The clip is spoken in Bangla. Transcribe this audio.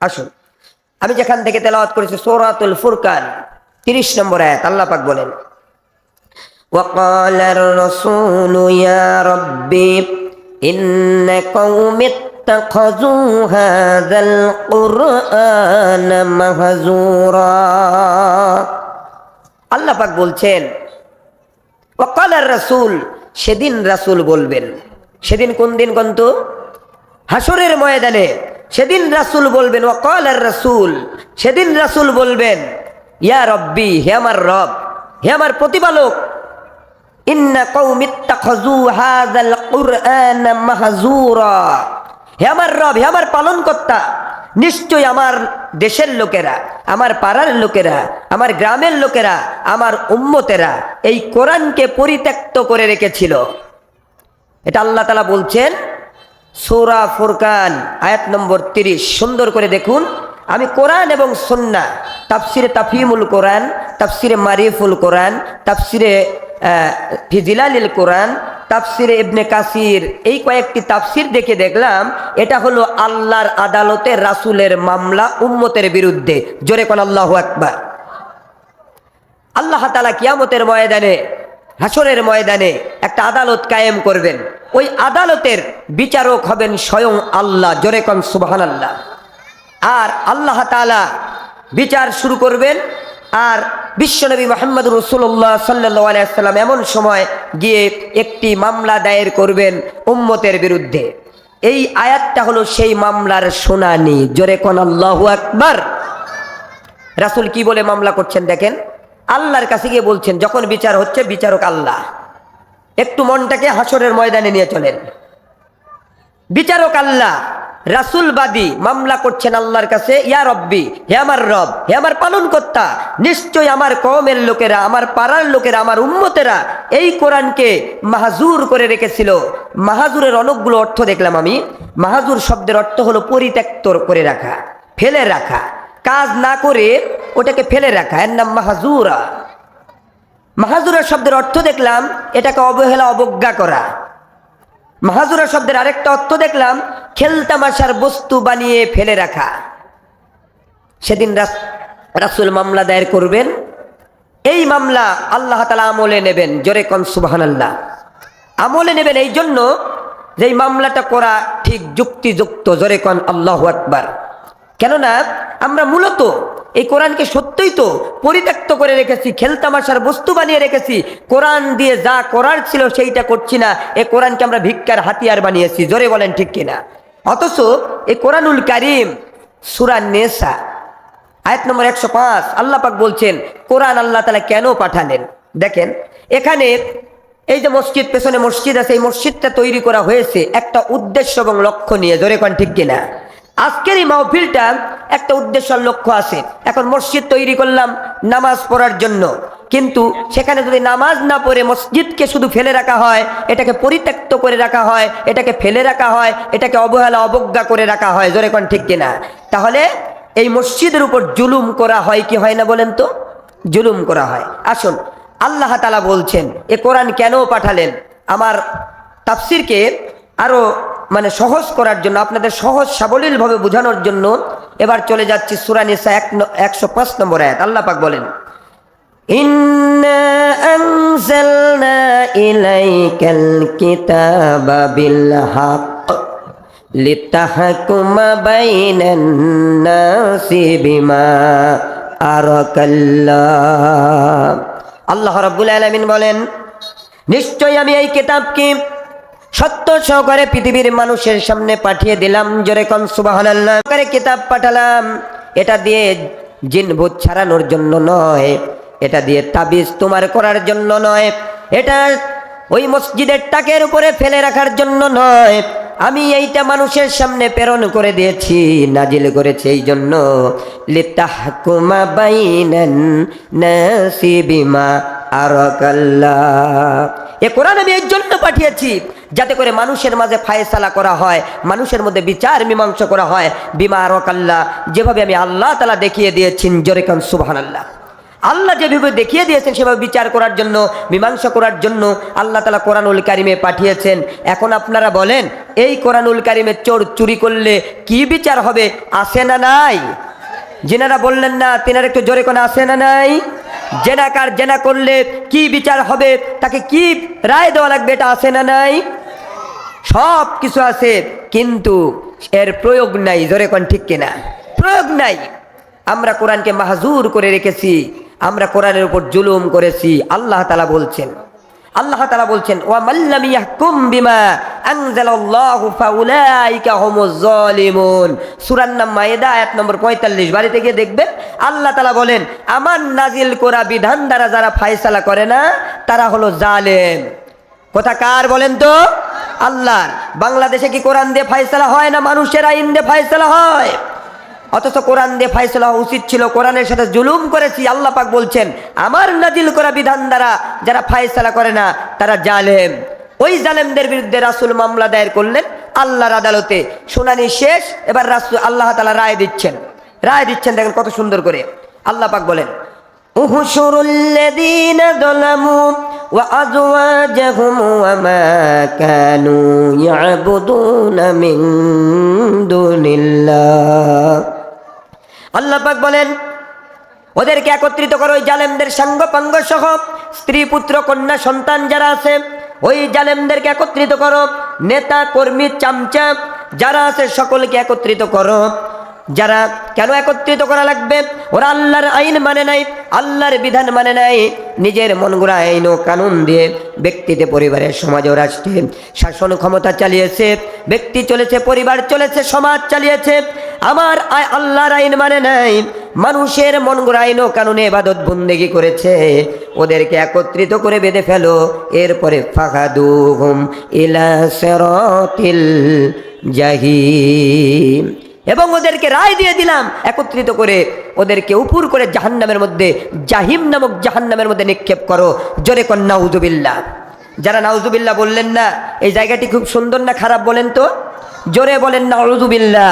আসুন আমি যেখান থেকে তেলাওয়াত করেছি সৌরাতুল ফুরকান তিরিশ নম্বর আয়াত আল্লাহ পাক বলেন وقال الرسول يا ربي إن قوم اتخذوا هذا القرآن مهزورا আল্লাহ পাক বলছেন ওকাল রাসূল সেদিন রাসূল বলবেন সেদিন কোন দিন কন্ত হাসরের ময়দানে সেদিন রাসূল বলবেন ওকাল রাসূল। সেদিন রাসূল বলবেন, ইয়া রব্বি, হে আমার রব, হে আমার প্রতিপালক হে আমার রব, হে আমার পালনকর্তা নিশ্চয় আমার দেশের লোকেরা, আমার পাড়ার লোকেরা, আমার গ্রামের লোকেরা, আমার উম্মতেরা এই কোরআনকে পরিত্যক্ত করে রেখেছিল। এটা আল্লাহ তালা বলছেন সূরা ফুরকান, আয়াত নম্বর তিরিশ। সুন্দর করে দেখুন। আমি কোরআন এবং সন্না তাফসিরে তাফিমুল কোরআন, তাফসিরে মারিফুল কোরআন, তাফসিরে ফিজিলালিল কোরআন, তাফসিরে ইবনে কাসির, এই কয়েকটি তাফসির দেখে দেখলাম, এটা হলো আল্লাহর আদালতে রাসূলের মামলা উম্মতের বিরুদ্ধে। জোরে কোন আল্লাহু আকবার। আল্লাহ তালা কিয়ামতের ময়দানে হাসরের ময়দানে একটা আদালত কায়েম করবেন। ওই আদালতের বিচারক হবেন স্বয়ং আল্লাহ, জোরে কন সুবাহান আল্লাহ আর আল্লাহ তালা বিচার শুরু করবেন। আর বিশ্বনবী মোহাম্মদ রসুল্লাহ সাল্লাহ আলাইসাল্লাম এমন সময় গিয়ে একটি মামলা দায়ের করবেন উম্মতের বিরুদ্ধে। এই আয়াতটা হলো সেই মামলার শুনানি। জোরে কন আল্লাহ আকবার। রাসুল কি বলে মামলা করছেন দেখেন? আল্লাহর কাছে গিয়ে বলছেন, যখন বিচার হচ্ছে, বিচারক আল্লাহ। একটু মনটাকে হাসরের ময়দানে নিয়ে চলেন। বিচারক আল্লাহ রাসুলবাদী মামলা করছেন আল্লাহর কাছে, ইয়া রব্বি, হে আমার রব, হে আমার পালন কর্তা নিশ্চয় আমার কমের লোকেরা, আমার পাড়ার লোকেরা, আমার উম্মতেরা এই কোরআনকে মাহাজুর করে রেখেছিল। মাহাজুরের অনেকগুলো অর্থ দেখলাম আমি। মাহাজুর শব্দের অর্থ হলো পরিত্যক্ত করে রাখা, ফেলে রাখা। কাজ না করে ওটাকে ফেলে রাখা। এর নাম মাহাজুরা। মাহাজুরা শব্দের অর্থ দেখলাম, এটাকে অবহেলা, অবজ্ঞা করা। মাহাজুরা শব্দের আরেকটা অর্থ দেখলাম খেলতামাশার বস্তু বানিয়ে ফেলে রাখা। সেদিন রাস- রাসূল মামলা দায়ের করবেন। এই মামলা আল্লাহ তালা আমলে নেবেন, জোরে কন সুবাহান আল্লাহ আমলে নেবেন এই জন্য যে মামলাটা করা ঠিক যুক্তিযুক্ত, জোরে কন আল্লাহ আকবার। কেননা আমরা মূলত এই কোরআনকে সত্যই তো পরিত্যক্ত করে রেখেছি খেলতামাশার বস্তু বানিয়ে রেখেছি। কোরআন দিয়ে যা করার ছিল সেইটা করছি না। এ কোরআনকে আমরা ভিক্ষার হাতিয়ার বানিয়েছি, জোরে বলেন ঠিক কিনা? অথচ এই কোরআনুল কারিম, সুরা নেসা, আয়াত নম্বর একশো পাঁচ পাক বলছেন, কোরআন আল্লাহ তালা কেন পাঠালেন? দেখেন, এখানে এই যে মসজিদ, পেছনে মসজিদ আছে, এই মসজিদটা তৈরি করা হয়েছে একটা উদ্দেশ্য এবং লক্ষ্য নিয়ে, জোরে কোন ঠিক কিনা? আজকের এই মাহফিলটা একটা উদ্দেশ্য লক্ষ্য আছে। এখন মসজিদ তৈরি করলাম নামাজ পড়ার জন্য। কিন্তু সেখানে যদি নামাজ না পড়ে মসজিদকে শুধু ফেলে রাখা হয়, এটাকে পরিত্যক্ত করে রাখা হয়, এটাকে ফেলে রাখা হয়, এটাকে অবহেলা, অবজ্ঞা করে রাখা হয়, জোরে কোন ঠিক কিনা? তাহলে এই মসজিদের উপর জুলুম করা হয় কি হয় না বলেন তো? জুলুম করা হয়। আসুন, আল্লাহ তালা বলছেন, এ কোরআন কেন পাঠালেন? আমার তাফসিরকে আরও মানে সহজ করার জন্য, আপনাদের সহজ সাবলীলভাবে বোঝানোর জন্য এবার চলে যাচ্ছি সুরানিসা এক একশো পাঁচ নম্বর এক আল্লাহ পাক বলেন আল্লাহ রবুল আলমিন বলেন নিশ্চয় আমি এই কিতাবকে সত্য সহকারে পৃথিবীর মানুষের সামনে পাঠিয়ে দিলাম। জোরে কন সুবহানাল্লাহ। সহকারে কিতাব পাঠালাম। এটা দিয়ে জিন ভূত ছাড়ানোর জন্য নয়। এটা দিয়ে তাবিজ তোমার করার জন্য নয়। এটা ওই মসজিদের টাকের উপরে ফেলে রাখার জন্য নয়। আমি এইটা মানুষের সামনে প্রেরণ করে দিয়েছি, নাজিল করেছি এই জন্য। এ কোরআন আমি এই জন্য পাঠিয়েছি। যাতে করে মানুষের মাঝে ফায়সালা করা হয়, মানুষের মধ্যে বিচার মীমাংসা করা হয়। বিমা আরকাল্লাহ যেভাবে আমি আল্লাহ তালা দেখিয়ে দিয়েছেন, জোরে কান সুবহানাল্লাহ। আল্লাহ যেভাবে দেখিয়ে দিয়েছেন, সেভাবে বিচার করার জন্য, মীমাংসা করার জন্য আল্লাহ তালা কোরআনুল কারিমে পাঠিয়েছেন। এখন আপনারা বলেন, এই কোরআনুল কারিমে চোর চুরি করলে কি বিচার হবে? আসে না নাই? যেনারা বললেন না, তেনার একটু জোরে কোনো আসে না নাই? জেনাকার জেনা করলে কি বিচার হবে? তাকে কি রায় দেওয়া লাগবে, এটা আসে না নাই? সব কিছু আছে, কিন্তু এর প্রয়োগ নাই, জোরে কোন ঠিক কিনা? প্রয়োগ নাই। আমরা কোরআনকে মাহজুর করে রেখেছি, আমরা কোরআনের উপর জুলুম করেছি, আল্লাহ তালা বলছেন। আল্লাহ তালা বলছেন ওয়া মাল্লাম ইয়াহকুম বিমা আনজালাল্লাহু ফাউলাইকা হুমুজ জালিমুন নাম মায়েদা আয়াত নম্বর 45 বাড়িতে গিয়ে দেখবেন, আল্লাহ তালা বলেন, আমার নাজিল করা বিধান দ্বারা যারা ফায়সালা করে না, তারা হলো জালেম। কথা কার বলেন তো? আল্লাহর বাংলাদেশে কি কোরআন দিয়ে ফায়সলা হয় না মানুষের আইন দিয়ে ফায়সলা হয়? অথচ কোরআন দিয়ে ফাইসলা হওয়া উচিত ছিল, কোরআনের সাথে জুলুম করেছি, আল্লাহ পাক বলছেন, আমার নাজিল করা বিধান দ্বারা যারা ফায়সলা করে না, তারা জালেম। ওই জালেমদের বিরুদ্ধে রাসুল মামলা দায়ের করলেন, আল্লাহর আদালতে। শুনানি শেষ, এবার রাসুল, আল্লাহ তালা রায় দিচ্ছেন। রায় দিচ্ছেন, দেখেন কত সুন্দর করে। আল্লাহ পাক বলেন উহুসুরুল্লাদিনা দলামু وأزواجهم وما كانوا يعبدون من دون الله আল্লাহ পাক বলেন ওদেরকে একত্রিত করো ওই জালেমদের সাঙ্গ পাঙ্গ সহ স্ত্রী পুত্র কন্যা সন্তান যারা আছে ওই জালেমদেরকে একত্রিত করো নেতা কর্মী চামচা যারা আছে সকলকে একত্রিত করো যারা কেন একত্রিত করা লাগবে? ওরা আল্লাহর আইন মানে নাই, আল্লাহর বিধান মানে নাই। নিজের মন গড়া আইন ও কানুন দিয়ে ব্যক্তিতে পরিবারের সমাজ ও রাষ্ট্রে শাসন ক্ষমতা চালিয়েছে, ব্যক্তি চলেছে, পরিবার চলেছে, সমাজ চালিয়েছে। আমার আল্লাহর আইন মানে নাই। মানুষের মন গড়া আইন ও কানুনে এবাদত বন্দেগি করেছে। ওদেরকে একত্রিত করে বেঁধে ফেলো। এরপরে ফাঁকাদু হুম জাহিম। এবং ওদেরকে রায় দিয়ে দিলাম, একত্রিত করে ওদেরকে উপুর করে জাহান্নামের মধ্যে, জাহিম নামক জাহান্নামের মধ্যে নিক্ষেপ করো। জোরে কন্যা উজুবিল্লা যারা নাউজুবিল্লা বললেন না, এই জায়গাটি খুব সুন্দর না খারাপ বলেন তো? জোরে বলেন নাউজুবিল্লা